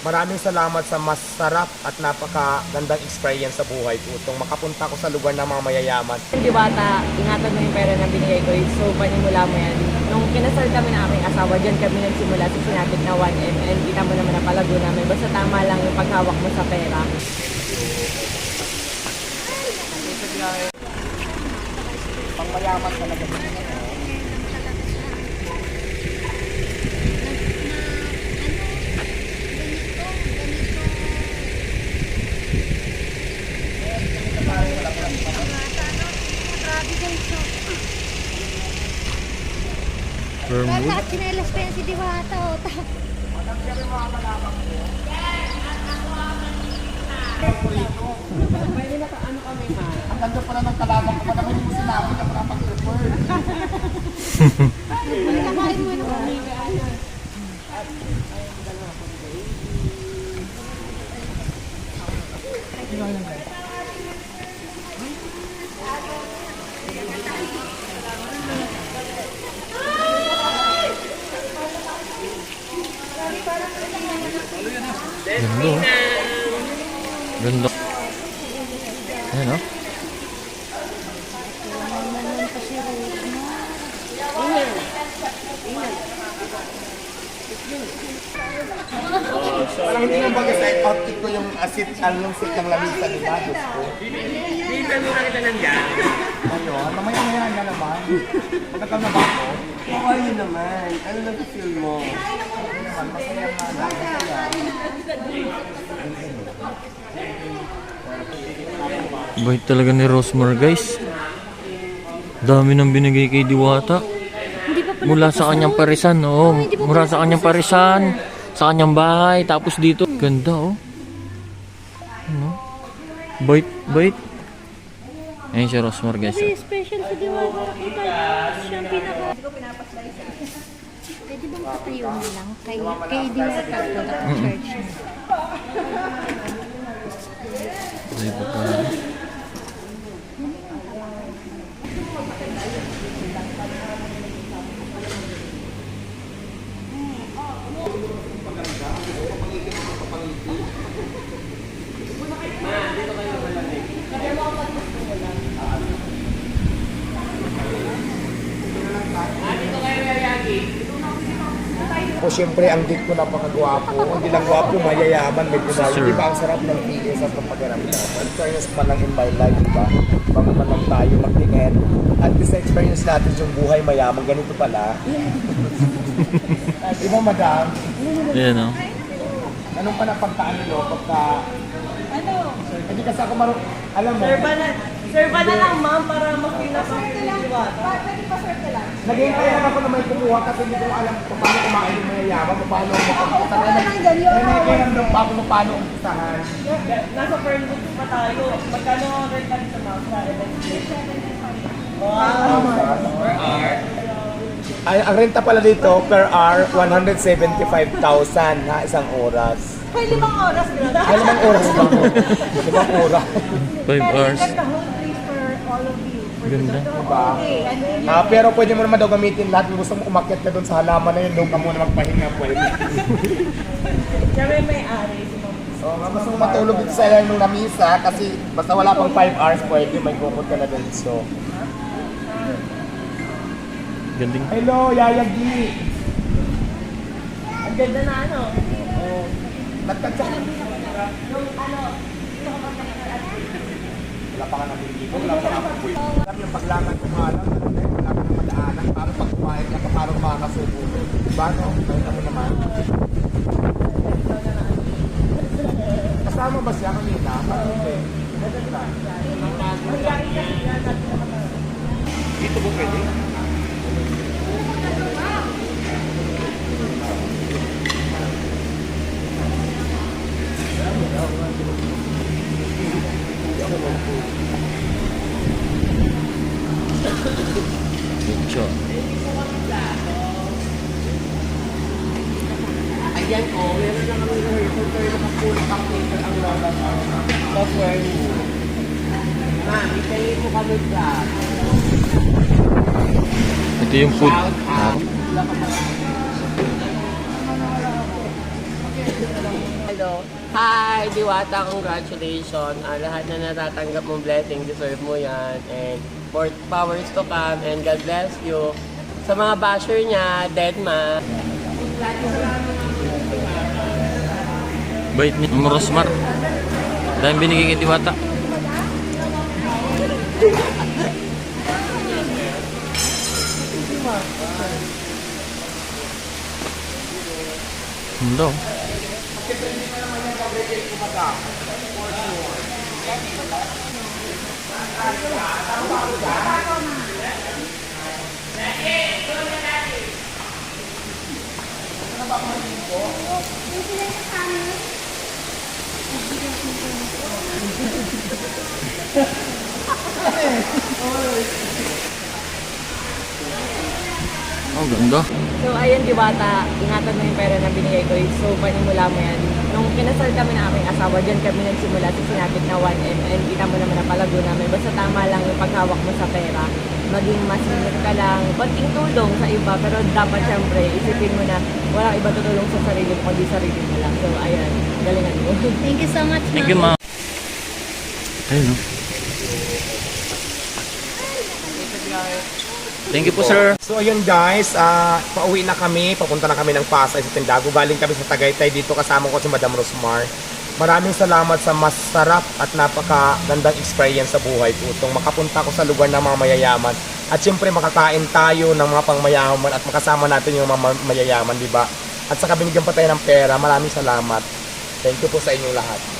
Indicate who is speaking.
Speaker 1: Maraming salamat sa masarap at napakagandang experience sa buhay ko. Itong makapunta ko sa lugar ng mga mayayaman.
Speaker 2: Di bata, ingatan mo yung pera na binigay ko. So, panimula mo yan. Nung kinasal kami ng aking asawa, dyan kami nagsimula sa sinapit na 1M. And kita mo naman na palago namin. Basta tama lang yung paghawak mo sa pera.
Speaker 1: Pang mayaman talaga.
Speaker 3: Lahat sinelas pa yan si Diwata. O, ta-
Speaker 1: Ang ganda pala ng kalabang ko pa naman hindi mo sinabi na nakapag-prefer.
Speaker 3: Kakain mo naman.
Speaker 4: Ganda. oh. Ganda. Ayan oh.
Speaker 1: Parang hindi nang bagay sa outfit ko yung asit, anong sit ng lamisa, di ba? Diyos ko.
Speaker 5: Mo na kita ng yan.
Speaker 1: Ayun, mamaya-maya na naman. Nagkam na ba ako?
Speaker 5: Okay yun naman. Ano lang feel mo?
Speaker 1: Masaya.
Speaker 4: Bait talaga ni Rosmar guys. Dami nang binigay kay Diwata. Mula sa kanyang parisan, oo. Mula sa kanyang parisan, sa kanyang bahay, tapos dito. Ganda, oh. Ano? Bait, bait. Ayun si Rosmar, guys.
Speaker 3: Kasi special si Diwata. Kita siya ang pinaka... Pwede bang patayo mo lang? Kay, kay Diwata na church.
Speaker 4: Ay, baka.
Speaker 1: O syempre, ang date ko napakagwapo. Hindi lang gwapo, mayayaman, may pumayo.
Speaker 4: Sir.
Speaker 1: Di ba ang sarap ng feeling sa pagpapakiramdaman? Experience pa lang in my life, di ba? Bago pa lang tayo magtingin. At least na-experience natin yung buhay mayaman. Ganito pala. di ba, madam?
Speaker 4: Ayan, oh.
Speaker 1: Anong pa napagkaan nyo pagka... Ano? Hindi kasi ako marunong... Alam mo,
Speaker 2: Serva na, serva na lang ma'am para makita pa yung diwata.
Speaker 1: naging kaya lang ako na may kumuha kasi hindi ko alam kung paano kumain yung mayayaman, kung paano magpapagkita. Kaya kaya lang daw pa ako kung paano umpisahan.
Speaker 2: Nasa firm book pa tayo. Magkano ang rent natin sa ma'am sa event?
Speaker 1: Ay, ang renta pala dito per hour, 175,000 ha, isang oras.
Speaker 2: Ay, limang oras. Grabe.
Speaker 1: Ay, limang oras ba? limang oras.
Speaker 4: 5 hours.
Speaker 2: the whole place for all of you.
Speaker 4: Ganda.
Speaker 1: Diba?
Speaker 2: Okay,
Speaker 1: Ah, pero pwede mo naman daw gamitin lahat. Kung gusto mo umakyat ka doon sa halaman na yun, doon ka muna magpahinga pwede.
Speaker 2: Siyempre may ari si ma'am.
Speaker 1: So, nga gusto mo matulog dito sa ilang ng lamisa kasi basta wala pang 5 hours pwede, may kumot ka na doon. So,
Speaker 4: Ganding.
Speaker 1: hello, Yaya G!
Speaker 2: Ang ganda na ano.
Speaker 1: Nagtagsa. Wala pa nga nabibig. Wala pa nga pupoy. Alam yung paglakad ko nga lang, wala ka na madaanan, parang pag kumain ka, parang makakasubo. Diba no? Kaya mo naman. Kasama ba siya kanina? Parang hindi.
Speaker 5: Ayan o, oh, meron na kami rehearsal pero nakapull back later ang lola mo. Software mo. Ma'am, itayin mo kami vlog.
Speaker 4: Ito yung food.
Speaker 5: Shout out. Hello. Hi, Diwata. Congratulations. Ah, lahat na natatanggap mong blessing, deserve mo yan. And more powers to come. And God bless you. Sa mga basher niya, dead ma.
Speaker 4: Bait ni Ma'am Rosmar. Dahil binigay kay Diwata. Hindi. oh. Oh, ganda.
Speaker 2: So, ayun, Diwata, ingatan mo yung pera na binigay ko. So, panimula mo yan. Nung kinasal kami ng aking asawa, dyan kami nagsimula sa sinabit na 1M. And kita mo naman na palago namin. Basta tama lang yung paghawak mo sa pera. Maging masinip ka lang. Konting tulong sa iba. Pero dapat syempre, isipin mo na walang iba tutulong sa sarili mo, kundi sarili mo lang. So, ayan, galingan mo.
Speaker 3: Thank you so much,
Speaker 4: Thank you, ma'am. Ayun, oh. Thank you po, sir.
Speaker 1: So ayun guys, ah pauwi na kami, papunta na kami ng Pasay sa Tindago. Galing kami sa Tagaytay dito kasama ko si Madam Rosmar. Maraming salamat sa masarap at napakagandang experience sa buhay ko. Itong makapunta ko sa lugar ng mga mayayaman. At siyempre makakain tayo ng mga pangmayaman at makasama natin yung mga ma- mayayaman, di ba? At saka binigyan pa tayo ng pera. Maraming salamat. Thank you po sa inyong lahat.